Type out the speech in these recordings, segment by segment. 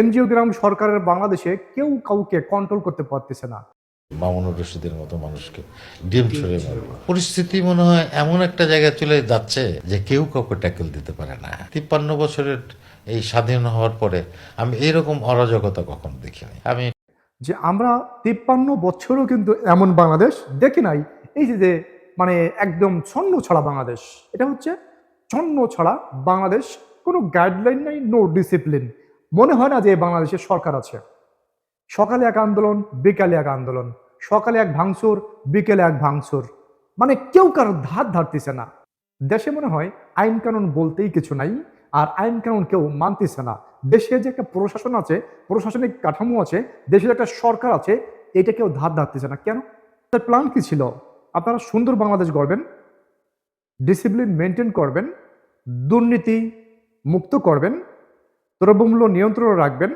NGO গ্রাম সরকারের বাংলাদেশে কেউ কাউকে কন্ট্রোল করতে পারতেছে না। মামুনুর রশিদের মতো মানুষকে ডিম ছুড়ে পরিস্থিতি মনে হয় এমন একটা জায়গায় চলে যাচ্ছে যে কেউ কাউকে ট্যাকেল দিতে পারে না। তিপ্পান্ন বছরের এই স্বাধীন হওয়ার পরে আমি এরকম অরাজকতা কখনো দেখিনি। আমি যে আমরা তিপ্পান্ন বছরও কিন্তু এমন বাংলাদেশ দেখি নাই। এই যে মানে একদম ছন্ন ছড়া বাংলাদেশ। এটা হচ্ছে ছন্ন ছড়া বাংলাদেশ। কোনো গাইডলাইন নাই নো ডিসিপ্লিন মনে হয় না যে বাংলাদেশের সরকার আছে। সকালে এক আন্দোলন, বিকালে এক আন্দোলন। সকালে এক ভাঙচুর, বিকেলে এক ভাঙচুর। মানে কেউ কারোর ধার ধারতেছে না। দেশে মনে হয় আইন কানুন বলতেই কিছু নাই, আর আইন কানুন কেউ মানতেছে না। দেশে যে একটা প্রশাসন আছে, প্রশাসনিক কাঠামো আছে দেশের একটা সরকার আছে, এটা কেউ ধার ধারতেছে না। কেন? তার প্ল্যান কি ছিল? আপনারা সুন্দর বাংলাদেশ গড়বেন ডিসিপ্লিন মেনটেন করবেন, দুর্নীতি মুক্ত করবেন দ্রব্যমূল্য নিয়ন্ত্রণ রাখবেন,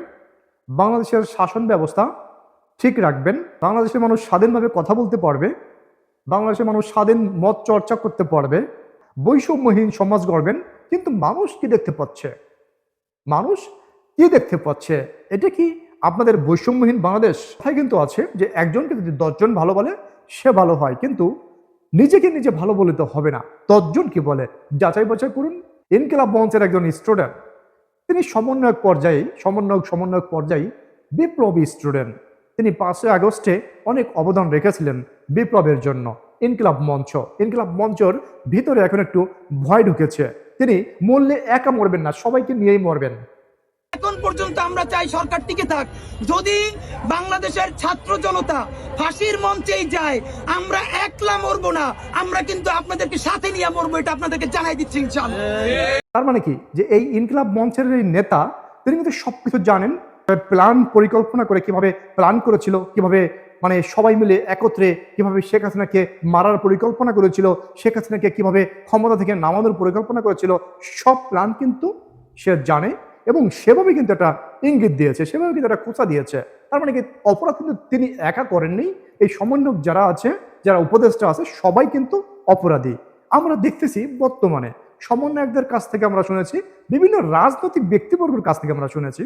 বাংলাদেশের শাসন ব্যবস্থা ঠিক রাখবেন, বাংলাদেশের মানুষ স্বাধীনভাবে কথা বলতে পারবে, বাংলাদেশের মানুষ স্বাধীন মত চর্চা করতে পারবে, বৈষম্যহীন সমাজ গড়বেন, কিন্তু মানুষ কি দেখতে পাচ্ছে? মানুষ কি দেখতে পাচ্ছে? এটা কি আপনাদের বৈষম্যহীন বাংলাদেশ? কথাই কিন্তু আছে যে একজনকে যদি দশজন ভালো বলে, সে ভালো হয়, কিন্তু নিজেকে নিজে ভালো বলে তো হবে না। দশজন কি বলে? যাচাই বাছাই করুন। ইনকিলাব মঞ্চের একজন স্টুডেন্ট তিনি সমন্বয়ক পর্যায়ে, সমন্বয়ক সমন্বয়ক পর্যায়ে বিপ্লবী স্টুডেন্ট তিনি পাঁচই আগস্টে অনেক অবদান রেখেছিলেন বিপ্লবের জন্য। ইনকিলাব মঞ্চ। ইনকিলাব মঞ্চর ভিতরে এখন একটু ভয় ঢুকেছে। তিনি মরলে একা মরবেন না, সবাইকে নিয়েই মরবেন। পর্যন্ত আমরা চাই সরকার টিকে থাক। যদি বাংলাদেশের ছাত্র জনতা ফাঁসির মঞ্চেই যায়, আমরা একলা মরবো না। আমরা কিন্তু আপনাদেরকে সাথে নিয়ে মরবো, এটা আপনাদেরকে জানাই দিচ্ছি তার মানে কি? যে এই ইনকিলাব মঞ্চের এই নেতা, তিনি কিন্তু সবকিছু জানেন প্ল্যান পরিকল্পনা করে কীভাবে প্ল্যান করেছিল, কীভাবে মানে সবাই মিলে একত্রে কীভাবে শেখ হাসিনাকে মারার পরিকল্পনা করেছিল, শেখ হাসিনাকে কীভাবে ক্ষমতা থেকে নামানোর পরিকল্পনা করেছিল, সব প্ল্যান কিন্তু সে জানে। এবং সেভাবে কিন্তু একটা ইঙ্গিত দিয়েছে, সেভাবে কিন্তু একটা খোঁচা দিয়েছে। তার মানে কি, অপরাধ কিন্তু তিনি একা করেননি। এই সমন্বয়ক যারা আছে, যারা উপদেষ্টা আছে, সবাই কিন্তু অপরাধী। আমরা দেখতেছি বর্তমানে সমন্বয়কদের কাছ থেকে আমরা শুনেছি, বিভিন্ন রাজনৈতিক ব্যক্তিবর্গের কাছ থেকে আমরা শুনেছি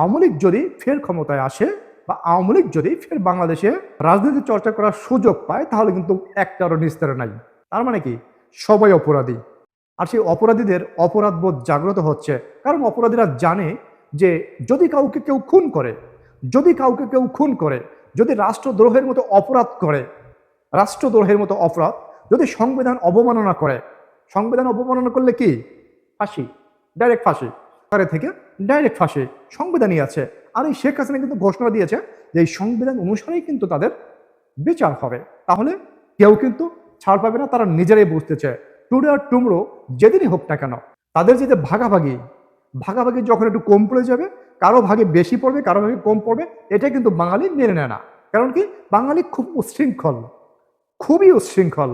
আওয়ামী লীগ যদি ফের ক্ষমতায় আসে বা আওয়ামী লীগ যদি ফের বাংলাদেশে রাজনীতি চর্চা করার সুযোগ পায়, তাহলে কিন্তু একটারও নিস্তার নাই। তার মানে কি, সবাই অপরাধী। আর সেই অপরাধীদের অপরাধবোধ জাগ্রত হচ্ছে। কারণ অপরাধীরা জানে যে যদি কাউকে কেউ খুন করে, যদি কাউকে কেউ খুন করে, যদি রাষ্ট্রদ্রোহের মতো অপরাধ করে, রাষ্ট্রদ্রোহের মতো অপরাধ, যদি সংবিধান অবমাননা করে, সংবিধান অবমাননা করলে কি? ফাঁসি, ডাইরেক্ট ফাঁসি। সরকারের থেকে ডাইরেক্ট ফাঁসি সংবিধানই আছে। আর এই শেখ হাসিনা কিন্তু ঘোষণা দিয়েছে যে এই সংবিধান অনুসারেই কিন্তু তাদের বিচার হবে। তাহলে কেউ কিন্তু ছাড় পাবে না, তারা নিজেরাই বুঝতেছে টুডে আর টুমরো যেদিনই হোক না কেন, তাদের যে যে ভাগাভাগি ভাগাভাগি যখন একটু কম পড়ে যাবে, কারও ভাগে বেশি পড়বে, কারও ভাগে কম পড়বে, এটা কিন্তু বাঙালি মেনে নেয় না। কারণ কি? বাঙালি খুব উচ্ছৃঙ্খল খুবই উচ্ছৃঙ্খল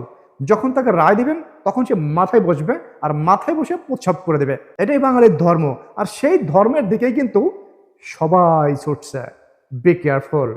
যখন তাকে রায় দিবেন, তখন সে মাথায় বসবে আর মাথায় বসে প্রচ্ছাপ করে দেবে। এটাই বাঙালির ধর্ম। আর সেই ধর্মের দিকেই কিন্তু সবাই ছুটছে। Be careful